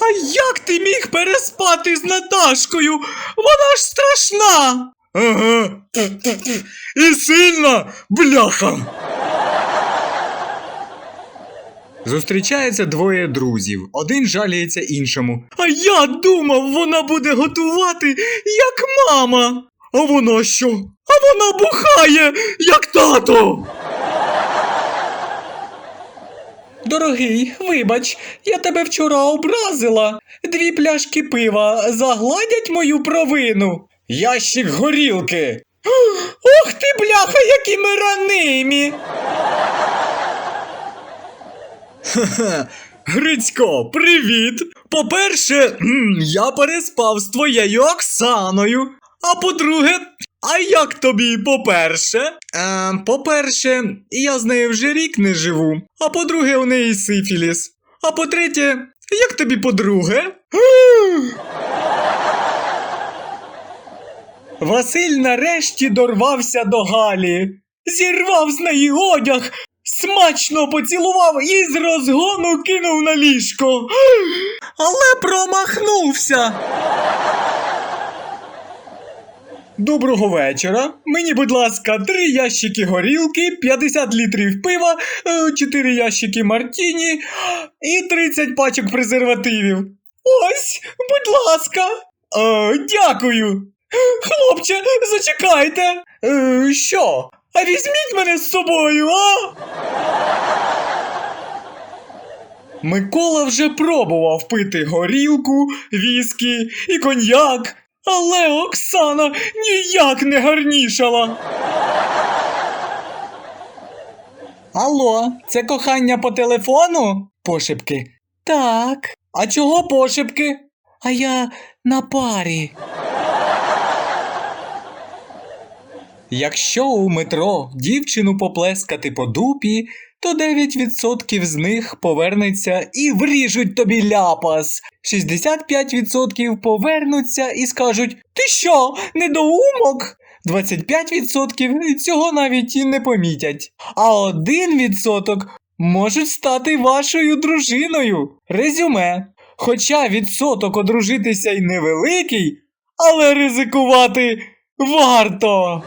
А як ти міг переспати з Наташкою? Вона ж страшна. Ага. І сильна, бляха. Зустрічаються двоє друзів. Один жаліється іншому. А я думав, вона буде готувати, як мама. А вона що? А вона бухає, як тато. Дорогий, вибач, я тебе вчора образила. Дві пляшки пива загладять мою провину. Ящик горілки. Ох ти, бляха, які ми ранимі. Грицько, привіт! По-перше, я переспав з твоєю Оксаною. А по-друге, а як тобі по-перше? Е, по-перше, я з нею вже рік не живу. А по-друге, у неї сифіліс. А по-третє, як тобі по-друге? Василь нарешті дорвався до Галі, зірвав з неї одяг, смачно поцілував і з розгону кинув на ліжко. Але промахнувся. Доброго вечора. Мені, будь ласка, три ящики горілки, 50 літрів пива, 4 ящики мартіні і 30 пачок презервативів. Ось, будь ласка. Е, дякую. Хлопче, зачекайте. Е, що? А візьміть мене з собою, а? Микола вже пробував пити горілку, віскі і коньяк, але Оксана ніяк не гарнішала. Алло, це кохання по телефону? Пошепки. Так. А чого пошепки? А я на парі. Якщо у метро дівчину поплескати по дупі, то 9% з них повернеться і вріжуть тобі ляпас. 65% повернуться і скажуть: Ти що, недоумок? 25% цього навіть і не помітять. А 1% можуть стати вашою дружиною. Резюме. Хоча відсоток одружитися й невеликий, але ризикувати варто.